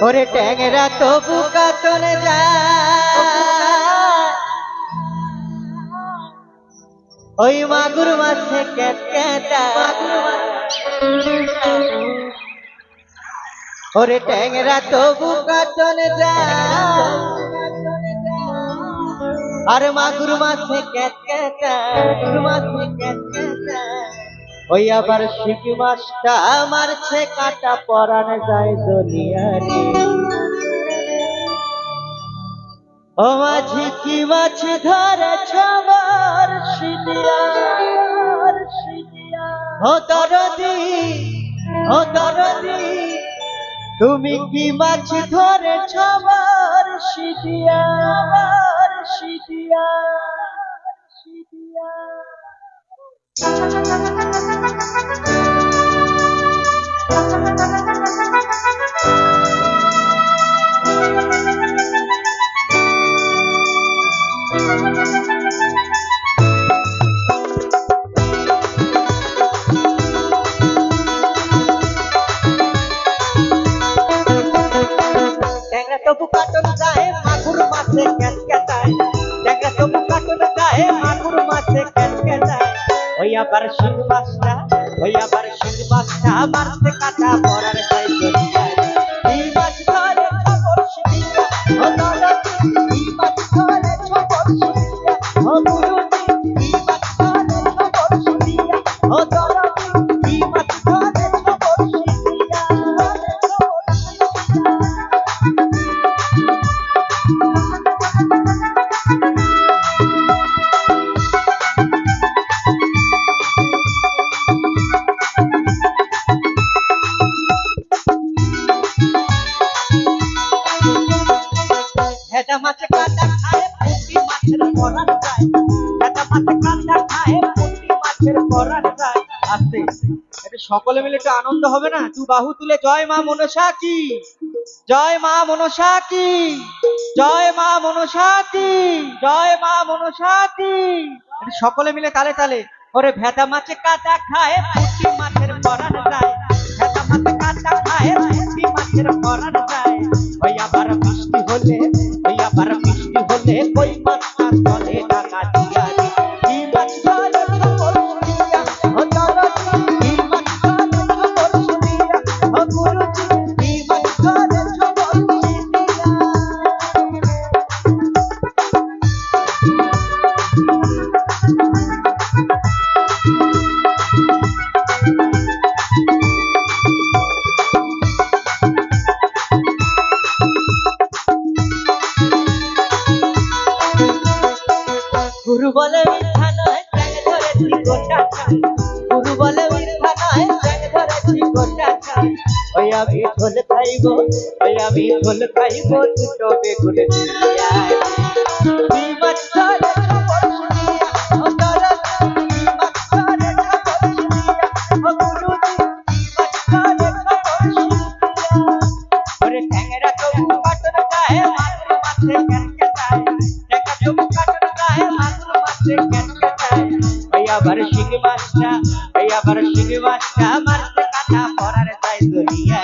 ওরে ট্যাংরা তো বুকাতনে যায় ওই মাগুর মাছে ক্যাট ক্যাটা ওরে ট্যাংরা তো বুকাতনে যা। আরে মাগুর মাছে ক্যাট ক্যাটা মাগুর মাছে ক্যাট ক্যাটা ওই আবার শিখ মাছটা মারছে, কাটা পরান যায় দুনিয়ারে ও মাঝি, কি মাছ ধরেছ বর্ষিদিয়ার ও দরদি ও দরদি, তুমি কি মাছ ধরেছ বর্ষিদিয়া বর্ষিদিয়া বর্ষিদিয়া ট্যাংরা তবু কাটন যায় মাগুর মাছে ক্যাট ক্যাটায় ট্যাংরা তবু কাটন যায় মাগুর মাছে ক্যাট ক্যাটায় ওই আবার শিং মাছটা ওই আবার শিং মাছটা মারতে কাটা পড়ার যায় সকলে মিলে একটু আনন্দ হবে না? দু বাহু তুলে জয় মা মনসা কি? জয় মা মনসা কি? জয় মা মনসা কি? জয় মা মনসা কি? সকলে মিলে তালে তালে। ওরে ভেজা মাছে কাঁটা খায়, পুঁটি মাছের পরান যায়। ভেজা মাছে কাঁটা খায়, পুঁটি মাছের পরান যায়। ওই আবার বৃষ্টি হলে মাছটা গোটা চাই গুরু বলে মিথ্যা নয় চ্যাং ধরেছি গোটা চাই ওই খাইব ওই আমি খাইব, দুটো বেগুন আবার এই আবার শিং মাছটা মারতে কাটা পরার তাই দুনিয়া